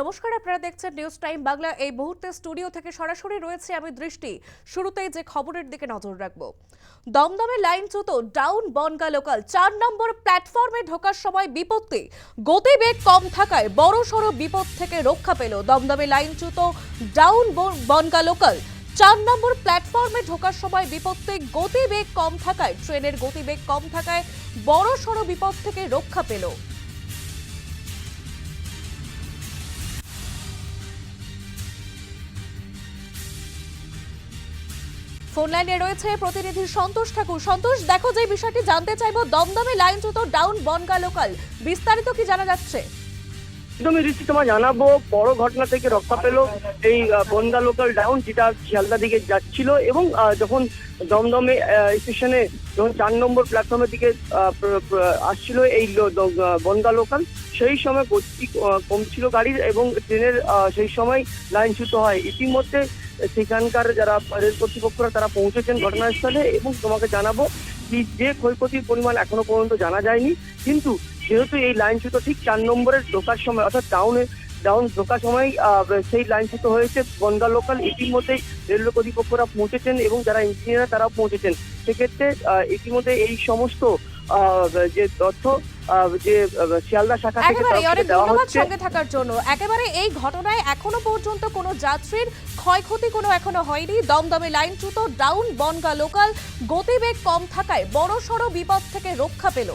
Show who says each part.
Speaker 1: নমস্কার, আপনারা দেখছেন নিউজ টাইম বাংলা। এই মুহূর্তে স্টুডিও থেকে সরাসরি রয়েছে আমি দৃষ্টি। শুরুতেই যে খবরের দিকে নজর রাখব। দমদমে লাইনচ্যুত ডাউন বনগা লোকাল চার নম্বর প্ল্যাটফর্মে ঢোকার সময় বিপত্তি। গতিবেগ কম থাকায় বড় সড় বিপদ থেকে রক্ষা পেল দমদমে লাইনচ্যুত ডাউন বনগা লোকাল চার নম্বর প্ল্যাটফর্মে ঢোকার সময় বিপত্তি। গতিবেগ কম থাকায় ট্রেনের গতিবেগ কম থাকায় বড় সড় বিপদ থেকে রক্ষা পেল। ফোন লাইনে রয়েছে প্রতিনিধি সন্তোষ ঠাকুর। সন্তোষ, দেখো যে বিষয়টি, জানতে চাইব দমদমে লাইনচ্যুত ডাউন বনগা লোকাল। বিস্তারিত কি জানা যাচ্ছে?
Speaker 2: একদমই ঋষি তোমার জানাব বড় ঘটনা থেকে রক্ষা পেল। এই বনগা লোকাল ডাউন যেটা শিয়ালদা দিকে যাচ্ছিল এবং যখন দমদমে স্টেশনে যখন চার নম্বর প্ল্যাটফর্মের দিকে আসছিল এই লো- দ- আহ, বনগা লোকাল সেই সময় গতি আহ, কম ছিল গাড়ির এবং ট্রেনের সেই সময় লাইনচ্যুত হয়। ইতিমধ্যে সেখানকার যারা রেল কর্তৃপক্ষরা তারা পৌঁছেছেন ঘটনাস্থলে এবং তোমাকে জানাব যে ক্ষয়ক্ষতির পরিমাণ এখনও পর্যন্ত জানা যায়নি। কিন্তু যেহেতু এই লাইনচ্যুত ঠিক চার নম্বরের ঢোকার সময় অর্থাৎ ডাউনে ডাউন ঢোকার সময় সেই লাইনচ্যুত হয়েছে বনগা লোকাল ইতিমধ্যেই রেল কর্তৃপক্ষরা পৌঁছেছেন এবং যারা ইঞ্জিনিয়ার তারাও পৌঁছেছেন। সেক্ষেত্রে ইতিমধ্যে এই সমস্ত যে তথ্য যে শিয়ালদা শাখা থেকে
Speaker 1: ধন্যবাদ সঙ্গে থাকার জন্য। একেবারে এই ঘটনায় এখনও পর্যন্ত কোনো যাত্রীর ক্ষয়ক্ষতি কোনো এখনও হয়নি। দমদমে লাইনচ্যুত ডাউন বনগা লোকাল গতিবেগ কম থাকায় বড় সড় বিপদ থেকে রক্ষা পেল।